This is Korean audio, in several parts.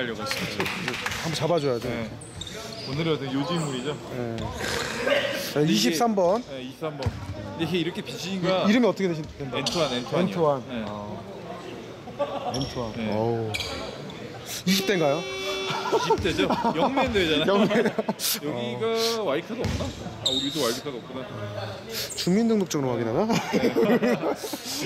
있어요. 한번 잡아줘야 돼. 네. 오늘의 어떤 요지 인물이죠. 네. 자, 23번. 네, 23번. 이게 이렇게 비치니까 이름이 어떻게 되신 된다? 엔투안, 엔투안. 엔투안. 네. 엔투안. 네. 어우. 20대인가요? 20대죠? 영맨대잖아. 영맨. 여기가 와이카드 없나? 아, 우리도 와이카드 없구나. 주민등록증으로 확인하나?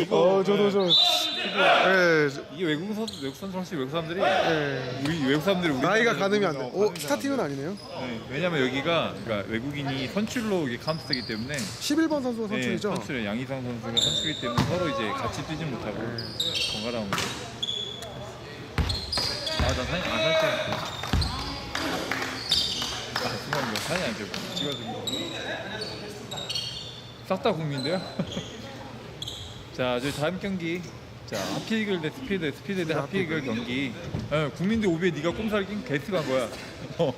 이거 어, 저도 좀. 예, 저- 이게 외국 선수, 외국 선수 확실히 외국 사람들이 예. 우리 외국 사람들이 우리 나이가 가늠이 안 돼. 오, 가늠이 스타팅은. 아니네요. 네, 왜냐면 여기가 그러니까 외국인이 선출로 이게 카운트되기 때문에 11번 선수가 선출이죠? 네, 선출 양희상 선수가 선출이기 때문에 서로 이제 같이 뛰진 못하고 네. 번갈아 가면서 아나 사진 안 살짝 아 순간 이거 사진 안 찍고 찍어주고 싹다 국민인데요 자 저희 다음 경기 자 하피글 대 스피드 스피드 대 하피글 경기 예, 국민대 오비에 네가 꼼살 낀 게스트 간 거야 어.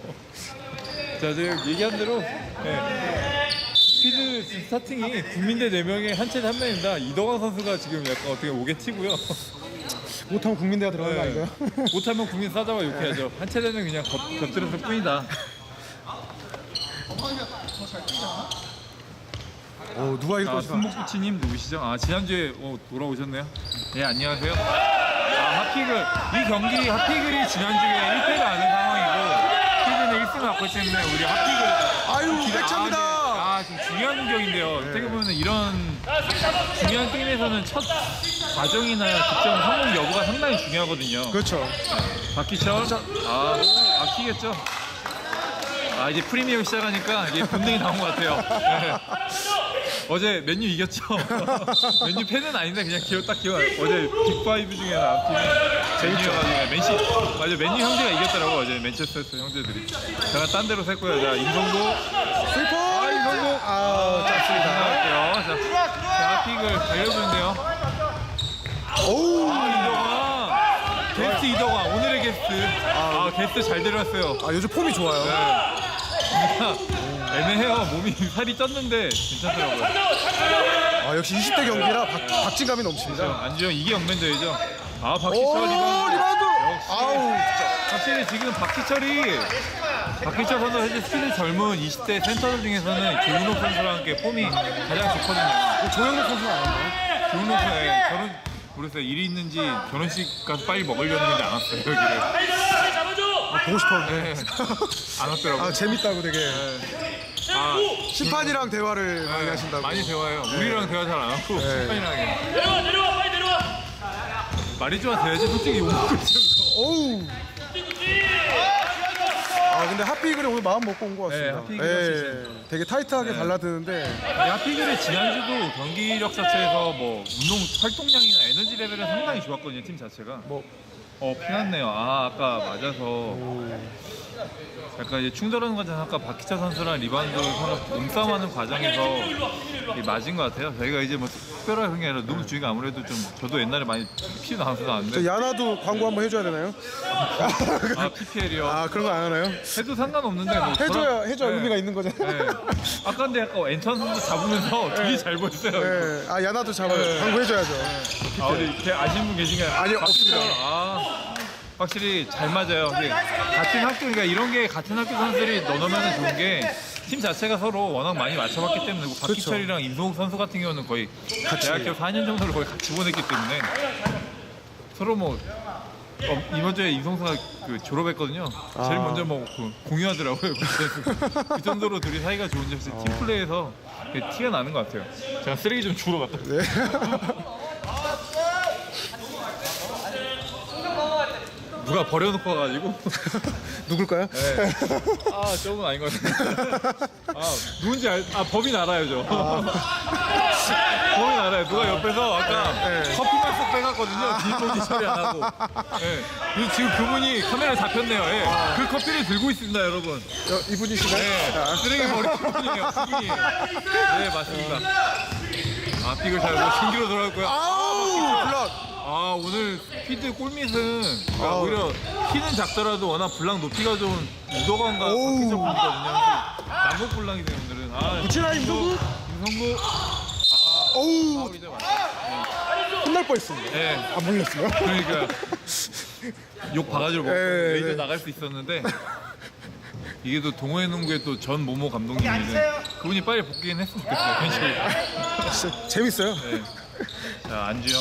자 제가 얘기한 대로 예. 스피드 스타팅이 국민대 4명에 한 채 한 명입니다. 이동환 선수가 지금 약간 어떻게 오게 튀고요. 못하면 국민대가 들어가는 거 네. 아닌가요? 못하면 국민 싸다가 욕해야죠. 한채 되면 그냥 겉, 곁들였을 뿐이다. 어, 누가 이길 아, 것이다. 순목부치님 누구시죠? 아, 지난주에 어, 돌아오셨네요. 네, 안녕하세요. 아, 하피글. 이 경기 하피글이 지난주에 1패가 아는 상황이고, 시즌에 1승을 갖고 있기 때문에 우리 하피글. 아유, 기대- 백차입니다. 네. 아, 네. 아, 좀 중요한 공격인데요. 어떻게 보면 이런 중요한 게임에서는 첫 과정이나 득점 성공 여부가 상당히 중요하거든요. 그렇죠. 박기철. 아, 막히겠죠. 아, 이제 프리미어 시작하니까 이게 본능이 나온 것 같아요. 네. 어제 맨유 이겼죠. 맨유 팬은 아닌데 그냥 기억 딱 기억. 어제 빅파이브 중에 나온 팀이 맨유여가지고 맨시 맞아 맨유 형제가 이겼더라고 어제 맨체스터 형제들이. 제가 딴 데로 샜고요. 자 임성도 슬퍼! 아, 이성도 아. 나갈게요. 자, 자 픽을 달려주는데요. 오우! 아 이동환 게스트 이동환 오늘의 게스트. 아 게스트 잘 데려왔어요. 아, 요즘 폼이 좋아요. 네. 애매해요. 몸이 살이 쪘는데 괜찮더라고요. 아, 역시 20대 경기라 박, 박진감이 넘칩니다. 안주영 이게 영맨대회죠. 아 오, 박희철 리바운드. 리바운드! 아우, 확실히 지금 박희철이 박희철 선수 현재 스피드 젊은 20대 센터들 중에서는 조은호 선수랑 함께 폼이 가장 좋거든요. 조영록 선수는 아닌가요? 조은호 선수의 결혼 모르겠어요. 일이 있는지 결혼식 가서 빨리 먹으려는 건지 안 왔어요 여기를. 아, 보고 싶었는데. 안 왔더라고요. 아, 재밌다고 되게. 아, 심판이랑 대화를 많이 네, 하신다고. 많이 대화해요. 우리랑 대화 잘 안 하고 네. 심판이랑 해요. 내려와 내려와 빨리 내려와. 말이 좋아 돼야지 솔직히 욕 먹고 있어. 오우! 아, 근데 하피글이 오늘 마음 먹고 온 것 같습니다. 네, 확실히 되게 타이트하게 네. 달라드는데. 야피글이 지난주도 경기력 자체에서 뭐 운동 활동량이나 에너지 레벨은 상당히 좋았거든요 팀 자체가. 뭐, 어 피났네요. 아 아까 맞아서 약간 이제 충돌하는 거잖아요. 아까 박희철 선수랑 리바운드 서로 몸싸움하는 과정에서 맞은 것 같아요. 저희가 이제 뭐 특별한 그런 게 아니라 너무 주의가 아무래도 좀 저도 옛날에 많이 피 나와서 저 나왔는데 야나도 광고 한번 해줘야 되나요? 아 PPL이요. 아, 그런 거 안 하나요? 해도 상관없는데 뭐 해줘야, 저랑- 해줘야 네. 의미가 있는 거잖아요. 네. 아까 근데 약간 엔천 선수 잡으면서 되게 잘 보였어요. 네. 아, 야나도 잡아요. 네. 광고 해줘야죠. 아, 어디 이렇게 아시는 분 계신가요? 아니요. 없습니다. 아, 확실히 잘 맞아요. 같은 학교, 그러니까 이런 게 같은 학교 선수들이 넣으면 좋은 게 팀 자체가 서로 워낙 많이 맞춰봤기 때문에 뭐 박희철이랑 임성욱 선수 같은 경우는 거의 대학교 4년 정도를 거의 같이 보냈기 때문에 서로 뭐 어, 이번 주에 임성수가 그 졸업했거든요. 제일 아. 먼저 뭐 그 공유하더라고요. 그래서 그 정도로 둘이 사이가 좋은지 혹시 어. 팀 플레이에서 티가 나는 것 같아요. 제가 쓰레기 좀 주러 갔다. 네. 누가 버려놓고 와가지고 누굴까요? 네. 아 저분 아닌 것 같아요 아 누군지 알, 아 법인 알아요 저 법인 알아요 누가 옆에서 아까 네. 커피만 쏙 빼갔거든요 뒷모기 처리 안 하고 예. 그리고 지금 그분이 카메라 잡혔네요 예. 그 커피를 들고 있습니다 여러분 여, 이분이신가요? 네. 아, 쓰레기 버리는 분이에요 그분이에요 네 맞습니다 아 픽을 잘못 신기로 돌아갔고요 아우! 블락! 아 오늘 골밑은 그러니까 아우. 오히려 키는 작더라도 워낙 블랑 높이가 좋은 우도관과 오우. 박희철 분이거든요. 남북 블랑이네요 오늘은. 아, 붙이나, 임성구? 임성구. 어우! 아, 이제 맞- 혼날 뻔 했습니다. 네, 안 몰렸어요? 그러니까 욕 바가지로 먹고 예, 레이저 네. 나갈 수 있었는데 이게 또 동호회 농구의 또 전 모모 감독님인데 그분이 빨리 복귀는 했으면 좋겠어요. 현실. 진짜 재밌어요. 네. 자 안주영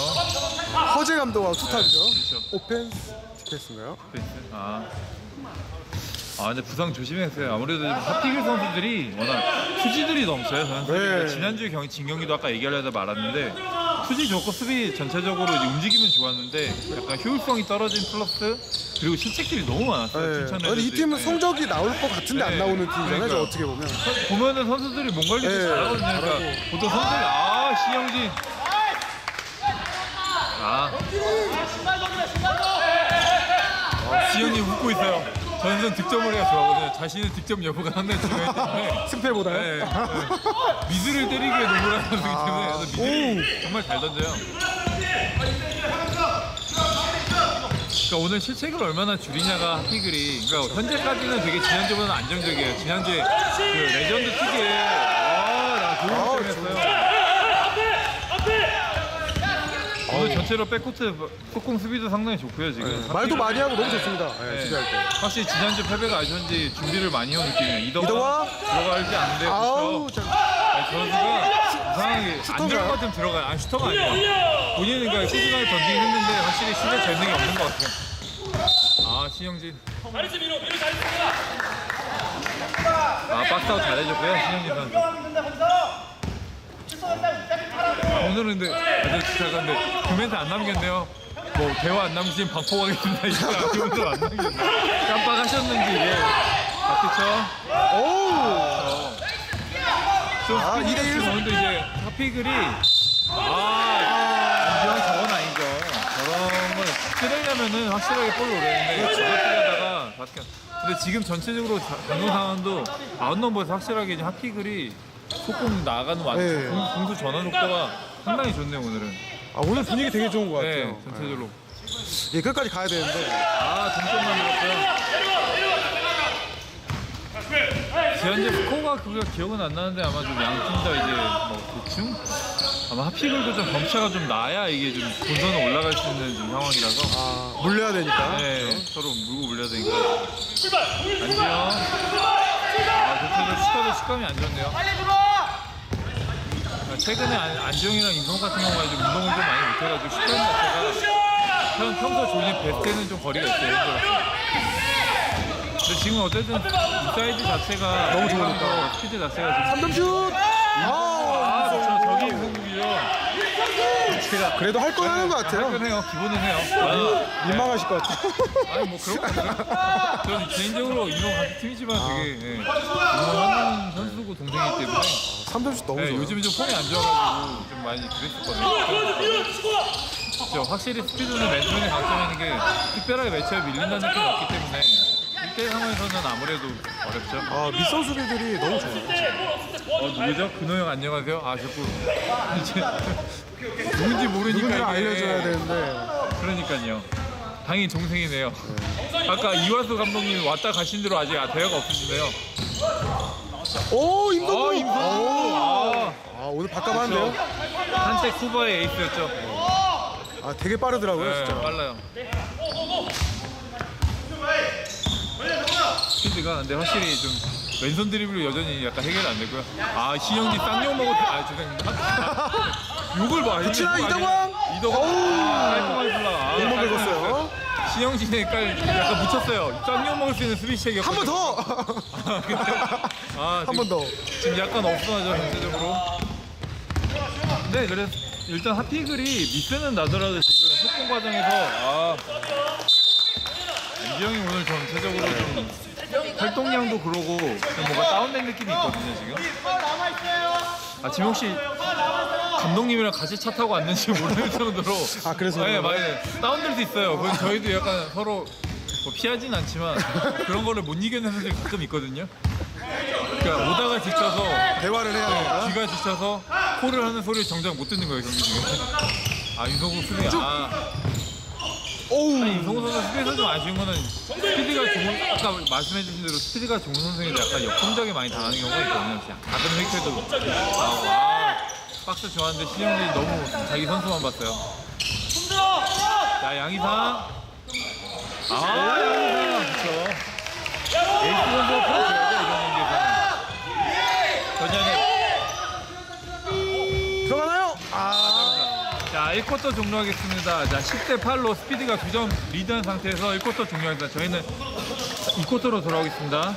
허재 감독하고 투탑이죠. 그렇죠. 오펜스 디펜스인가요? 페이스. 아. 아 근데 부상 조심했어요. 아무래도 좀 하피글 선수들이 워낙 투지들이 넘쳐요. 네. 그러니까 지난주 경 진경기도 아까 얘기하려다 말았는데 투지 좋고 수비 전체적으로 움직이면 좋았는데 약간 효율성이 떨어진 플러스 그리고 실책들이 너무 많았어요. 네. 근데 이. 팀은 네. 성적이 나올 것 같은데 안 네. 나오는 팀이잖아요. 저 그러니까요. 어떻게 보면. 보면은 선수들이 몸 관리도 네, 잘하거든요. 그러니까. 보통 선수들이 아 시영진 아 어, 시영이 웃고 있어요. 저는 득점을 해야 좋아하거든요. 자신의 득점 여부가 상당히 중요하기 때문에 승패보다요? 네, 네. 미드를 때리기에 농구를 하는 선수이기 때문에 아, 그래서 미드를 정말 잘 던져요. 그러니까 오늘 실책을 얼마나 줄이냐가 하피글이 그러니까 현재까지는 되게 지난주보다는 안정적이에요. 지난주에 그 레전드 특유의 아 나 좋은 아, 득점했어요. 오늘 전체로 백코트 속공 수비도 상당히 좋고요 지금. 네, 말도 많이 하고 너무 좋습니다. 네, 네. 수비할 때. 확실히 지난주 패배가 아쉬운지 준비를 많이 해온 느낌이에요. 이동화, 이동화? 들어가지 않는데 아우, 그렇죠. 저 선수가 이상하게? 안 들어갈 좀 들어가요. 아니 슈터가 아니에요. 본인은 그러니까 꾸준하게 던지긴 했는데 확실히 실내 재능이 없는 것 같아요. 아 신영진. 아 박스아웃 잘해줬고요 신영진 선수. 아, 오늘은 근데 아주 진짜간데 그 멘트 안 남겼네요. 뭐 대화 안 남기신 방포하겠습니다. 이거 그분도 안 남겼네. 깜빡하셨는지 이게 아 그쵸? 오우! 좀 아, 스피드 2대1. 지금 오늘 이제 하피글이 아 안지원 저건 아니죠 저런 걸 쓰려면은 확실하게 볼을 노리는데 저거 쓰려다가 바뀌었 근데 지금 전체적으로 자- 방금 상황도 아웃넘버에서 확실하게 이제 하피글이 속공 나가는 완 네. 공- 공수 전환 속도가 상당히 좋네요 오늘은 아, 오늘 분위기 되게 좋은 것네 같아요. 전체적으로 예, 끝까지 가야 되는데. 아 동점만 들었어요 지난주 스코어가 그거 기억은 안 나는데 아마 좀 양 팀 다 이제 뭐 대충 아마 하피글도 좀 점차가 좀 나야 이게 좀 본선에 올라갈 수 있는 좀 상황이라서 아, 물려야 되니까. 네 서로 물고 물려야 되니까 안지영 아 전체적으로 슈터도 식감이 안 좋네요 아, 최근에 안, 안지영이랑 임성 같은 경우에 좀 운동을 좀 많이 못해가지고 슈터 자체가 평, 평소 조립 베스트는 좀 거리가 있어요 현재로서 근데 지금 어쨌든 인사이드 자체가 너무 좋으니까. 스피드 자체가 지금 3점 슛! 아, 아, 그렇죠. 저기 임성국이죠. 제가 그래도 할 건 하는 것 같아요. 해요. 기본은 해요. 민망하실 것 같아요. 아니, 아니 뭐 그런 거 아니에요. 저는 개인적으로 이동 같은 팀이지만 되게 예, 응원하는 선수고 동생이기 때문에 3점 슛 너무 예, 좋아요. 요즘에 좀 폼이 안 좋아가지고 좀 많이 그랬었거든요. 그렇죠. 확실히 스피드는 맨투맨의 강점인 게 특별하게 매치업에 밀린다는 느낌이 없기 때문에 1대1 상황에서는 아무래도 어렵죠. 아, 밑선 수비들이 너무 좋아요. 어 누구죠? 근호 형 안녕하세요. 아 자꾸 이제 누군지 모르니까 이게- 알려줘야 되는데. 그러니까요. 당연히 동생이네요. 아까 이화수 감독님 왔다 가신 대로 아직 대화가 없으시네요. 오! 아 임성우. 오. 아, 아, 오늘 바꿔봤는데요? 한때 쿠바의 에이스였죠. 아, 되게 빠르더라고요, 네, 진짜. 빨라요. 스피드가 근데 확실히 좀 왼손 드리블로 여전히 약간 해결이 안 되고요. 아 신영지 쌍욕 먹었. 아 죄송합니다. 욕을 봐. 붙이나, 욕? 이동환. 어우. 아, 깔끔하게. 아, 못 깔끔하게 먹었어요. 신영진의 깔 약간 묻혔어요. 쌍욕 먹을 수 있는 수비책이 한번 더! 아, 한 번 더. 지금 약간 없어하죠 전체적으로. 네, 그래서 일단 하피글이 미스는 나더라도 지금 속공 과정에서 아 이영이 오늘 전체적으로 좀 활동량도 그러고 좀 뭔가 다운된 느낌이 있거든요 지금. 아 지금 혹시 감독님이랑 같이 차 타고 왔는지 모를 정도로 아, 그래서 네, 그런가요? 많이 다운될 수 있어요. 그건 저희도 약간 서로 뭐 피하진 않지만 그런 거를 못 이겨내는 선수들이 가끔 있거든요. 그러니까 오다가 지쳐서 대화를 해야 되니까. 귀가 지쳐서 콜을 하는 소리를 정작 못 듣는 거예요 경기 중에. 아 윤성국 수비 아 오우! 아니 윤성국 선수 수비에서 좀 아쉬운 거는 스피드가 좋은 아까 말씀해 주신 대로 스피드가 좋은 선수인데 약간 역동작에 많이 당하는 경우가 있거든요. 그냥 획해도 아, 와. 박스 좋아하는데 신영진이 너무 자기 선수만 봤어요. 자 양희상. 아, 여기서 그렇죠. 에이스 선수가 풀어줘야죠 이런 경기에서는. 전현우. 들어가나요? 아, 자, 1쿼터 종료하겠습니다. 자, 10대 8로 스피드가 2점 리드한 상태에서 1쿼터 종료하겠습니다. 저희는 2쿼터로 돌아오겠습니다.